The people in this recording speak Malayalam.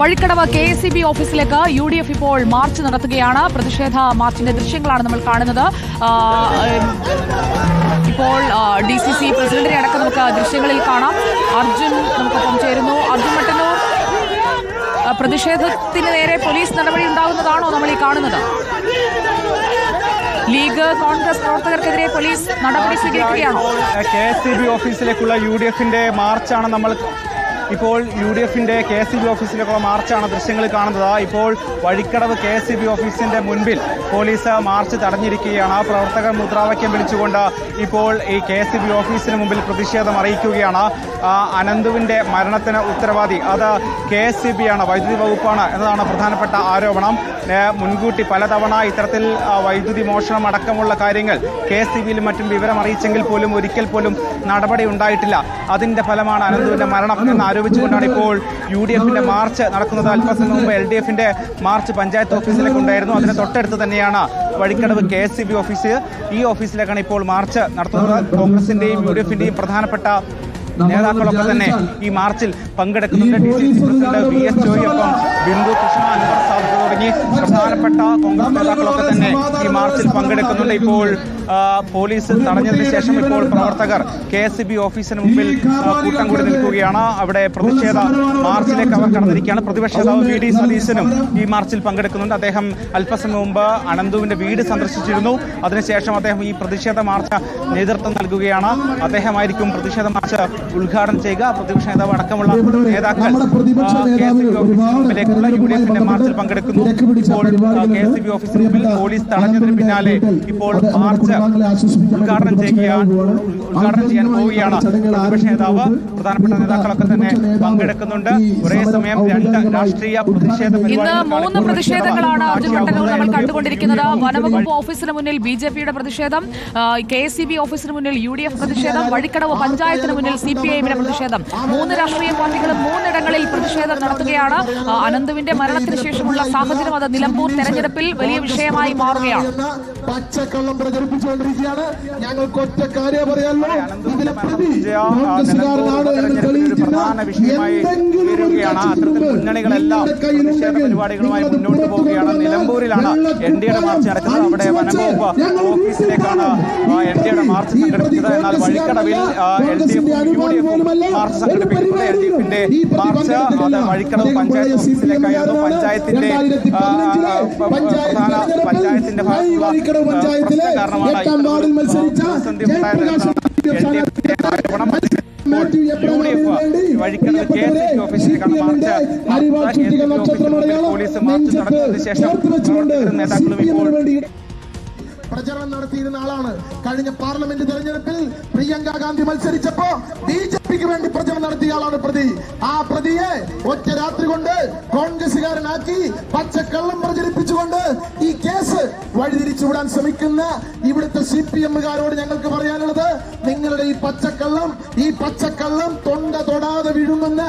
വഴിക്കടവ് കെ എസ് ബി ഓഫീസിലേക്ക് യു ഡി എഫ് ഇപ്പോൾ മാർച്ച് നടത്തുകയാണ്. പ്രതിഷേധ മാർച്ചിന്റെ ദൃശ്യങ്ങളാണ് നമ്മൾ കാണുന്നത്. ഇപ്പോൾ ഡി സി സി പ്രസിഡന്റിനെ അടക്കം നമുക്ക് ദൃശ്യങ്ങളിൽ കാണാം. അർജുൻ നമുക്കൊപ്പം ചേരുന്നു. അർജുൻ മട്ടന്നൂർ പ്രതിഷേധത്തിന് നേരെ പോലീസ് നടപടി ഉണ്ടാകുന്നതാണോ നമ്മൾ ഈ കാണുന്നത്? ലീഗ് കോൺഗ്രസ് പ്രവർത്തകർക്കെതിരെ പോലീസ് നടപടി സ്വീകരിക്കുകയാണോ? കെ എസ് സി ബി ഓഫീസിലേക്കുള്ള യു ഡി എഫിന്റെ മാർച്ചാണ് നമ്മൾ ഇപ്പോൾ യു ഡി എഫിന്റെ കെ എസ് ബി ഓഫീസിലേക്കുള്ള മാർച്ചാണ് ദൃശ്യങ്ങൾ കാണുന്നത്. ഇപ്പോൾ വഴിക്കടവ് കെ എസ് ബി ഓഫീസിന്റെ മുൻപിൽ പോലീസ് മാർച്ച് തടഞ്ഞിരിക്കുകയാണ്. പ്രവർത്തകർ മുദ്രാവാക്യം വിളിച്ചുകൊണ്ട് ഇപ്പോൾ ഈ കെ എസ് ബി ഓഫീസിന് മുമ്പിൽ പ്രതിഷേധം അറിയിക്കുകയാണ്. അനന്തുവിന്റെ മരണത്തിന് ഉത്തരവാദി. അത് കെ എസ് ബി ആണ് വൈദ്യുതി വകുപ്പാണ് എന്നതാണ് പ്രധാനപ്പെട്ട ആരോപണം. മുൻകൂട്ടി പലതവണ ഇത്തരത്തിൽ വൈദ്യുതി മോഷണം അടക്കമുള്ള കാര്യങ്ങൾ കെ എസ് സി ബിയിലും മറ്റും വിവരം അറിയിച്ചെങ്കിൽ പോലും ഒരിക്കൽ പോലും നടപടി ഉണ്ടായിട്ടില്ല. അതിന്റെ ഫലമാണ് അനന്തുവിന്റെ മരണം എന്ന് ആരോപിച്ചുകൊണ്ടാണ് ഇപ്പോൾ യു ഡി എഫിന്റെ മാർച്ച് നടക്കുന്നത്. അല്പസമയം മുമ്പ് എൽ ഡി എഫിന്റെ മാർച്ച് പഞ്ചായത്ത് ഓഫീസിലേക്ക് ഉണ്ടായിരുന്നു. അതിന് തൊട്ടടുത്ത് തന്നെയാണ് Vazhikkadavu K S C B office. ഈ ഓഫീസിലേക്കാണ് ഇപ്പോൾ മാർച്ച് നടത്തുന്നത്. കോൺഗ്രസിന്റെയും യു ഡി എഫിന്റെയും പ്രധാനപ്പെട്ട നേതാക്കളൊക്കെ തന്നെ ഈ മാർച്ചിൽ പങ്കെടുക്കുന്നുണ്ട്. D C C president V S ജോയിയൊപ്പം Bindu Krishna Anwar Sab തുടങ്ങി. പ്രധാനപ്പെട്ട കോൺഗ്രസ് നേതാക്കളൊക്കെ തന്നെ ഈ മാർച്ചിൽ പങ്കെടുക്കുന്നുണ്ട്. ഇപ്പോൾ പോലീസ് തടഞ്ഞതിന് ശേഷം ഇപ്പോൾ പ്രവർത്തകർ കെ എസ് ബി ഓഫീസിന് മുമ്പിൽ കൂട്ടം കൂടി നിൽക്കുകയാണ്. അവിടെ പ്രതിഷേധ മാർച്ചിലേക്ക് അവർ കടന്നിരിക്കുകയാണ്. പ്രതിപക്ഷ നേതാവ് വി ഡി സതീശനും ഈ മാർച്ചിൽ പങ്കെടുക്കുന്നുണ്ട്. അദ്ദേഹം അല്പസമയം മുമ്പ് അനന്തുവിന്റെ വീട് സന്ദർശിച്ചിരുന്നു. അതിനുശേഷം അദ്ദേഹം ഈ പ്രതിഷേധ മാർച്ച് നേതൃത്വം നൽകുകയാണ്. അദ്ദേഹമായിരിക്കും പ്രതിഷേധ മാർച്ച് ഉദ്ഘാടനം ചെയ്യുക. പ്രതിപക്ഷ നേതാവ് അടക്കമുള്ള നേതാക്കൾ മുമ്പിലേക്കുള്ള യു ഡി എഫിന്റെ മാർച്ചിൽ പങ്കെടുക്കുന്നു. ഇപ്പോൾ കെ എസ് ബി ഓഫീസിന് മുമ്പിൽ പോലീസ് തടഞ്ഞതിന് പിന്നാലെ ഇപ്പോൾ മാർച്ച് ഉദ്ഘാടനം ചെയ്യുകയാണ് ഉദ്ഘാടനം ചെയ്യാൻ പോവുകയാണ്. പ്രതിപക്ഷ നേതാവ് പ്രധാനപ്പെട്ട നേതാക്കളൊക്കെ തന്നെ പങ്കെടുക്കുന്നുണ്ട്. ഒരേ സമയം രണ്ട് രാഷ്ട്രീയ പ്രതിഷേധ ഇന്ന് മൂന്ന് പ്രതിഷേധങ്ങളാണ് അർജുൻ നമ്മൾ കണ്ടുകൊണ്ടിരിക്കുന്നത്. വനവകുപ്പ് ഓഫീസിന് മുന്നിൽ ബി ജെ പിയുടെ പ്രതിഷേധം കെ എസ് സി ബി ഓഫീസിന് മുന്നിൽ യു ഡി എഫ് പ്രതിഷേധം വഴിക്കടവ് പഞ്ചായത്തിന് മുന്നിൽ സി പി ഐഎമ്മിന്റെ പ്രതിഷേധം. മൂന്ന് രാഷ്ട്രീയ പാർട്ടികളും മൂന്നിടങ്ങളിൽ പ്രതിഷേധം നടത്തുകയാണ്. അനന്തുവിന്റെ മരണത്തിന് ശേഷമുള്ള സാഹചര്യം അത് നിലമ്പൂർ തെരഞ്ഞെടുപ്പിൽ വലിയ വിഷയമായി മാറുകയാണ്. പച്ചക്കള്ളം പ്രചരിപ്പിച്ചുകൊണ്ടിരിക്കുകയാണ്. ഞങ്ങൾക്ക് ഒറ്റ കാര്യം പറയാമല്ലോ ഇതിലെ പ്രതി കോൺഗ്രസ്സുകാരനാണ് എന്ന് തെളിയിക്കുന്ന പ്രധാന വിഷയമായി എന്തെങ്കിലും ഒരു തീരുകയാണ്. അത്തരത്തിൽ മുന്നണികളെല്ലാം പ്രതിഷേധ പരിപാടികളുമായി മുന്നോട്ട് പോവുകയാണ്. നിലമ്പൂരിലാണ് എൻ ഡിയുടെ മാർച്ച് നടക്കുന്നത് അവിടെ വനംവകുപ്പ് ഓഫീസിലേക്കാണ് എൻ ഡിയുടെ മാർച്ച് സംഘടിപ്പിച്ചത് എന്നാൽ വഴിക്കടവിൽ എൽ ഡി എഫും യു ഡി എഫും മാർച്ച് സംഘടിപ്പിക്കുന്നത് എൽ ഡി എഫിന്റെ മാർച്ച് അത് വഴിക്കടവ് പഞ്ചായത്ത് പഞ്ചായത്തിന്റെ പ്രധാന പഞ്ചായത്തിന്റെ ഭാഗത്തുള്ള കാരണമാണ് വഴിക്കടവ് കെ എസ് ഓഫീസിലേക്കാണ് മാർച്ച് പോലീസ് മാർച്ച് നടത്തിയതിനു ശേഷം നേതാക്കളും ഇപ്പോൾ പ്രചരണം നടത്തിയിരുന്ന ആളാണ്. കഴിഞ്ഞ പാർലമെന്റ് തെരഞ്ഞെടുപ്പിൽ പ്രിയങ്ക ഗാന്ധി മത്സരിച്ചപ്പോ ബി ജെ പിക്ക് വേണ്ടി പ്രചരണം നടത്തിയ ആളാണ് പ്രതി. ആ പ്രതിയെ ഒറ്റ രാത്രി കൊണ്ട് കോൺഗ്രസുകാരനാക്കി പച്ചക്കള്ളം പ്രചരിപ്പിച്ചുകൊണ്ട് ഈ കേസ് വഴിതിരിച്ചുവിടാൻ ശ്രമിക്കുന്ന ഇവിടുത്തെ സി പി എമ്മുകാരോട് ഞങ്ങൾക്ക് പറയാനുള്ളത് നിങ്ങളുടെ ഈ പച്ചക്കള്ളം ഈ പച്ചക്കള്ളം തൊണ്ട തൊടാതെ വിഴുങ്ങുന്ന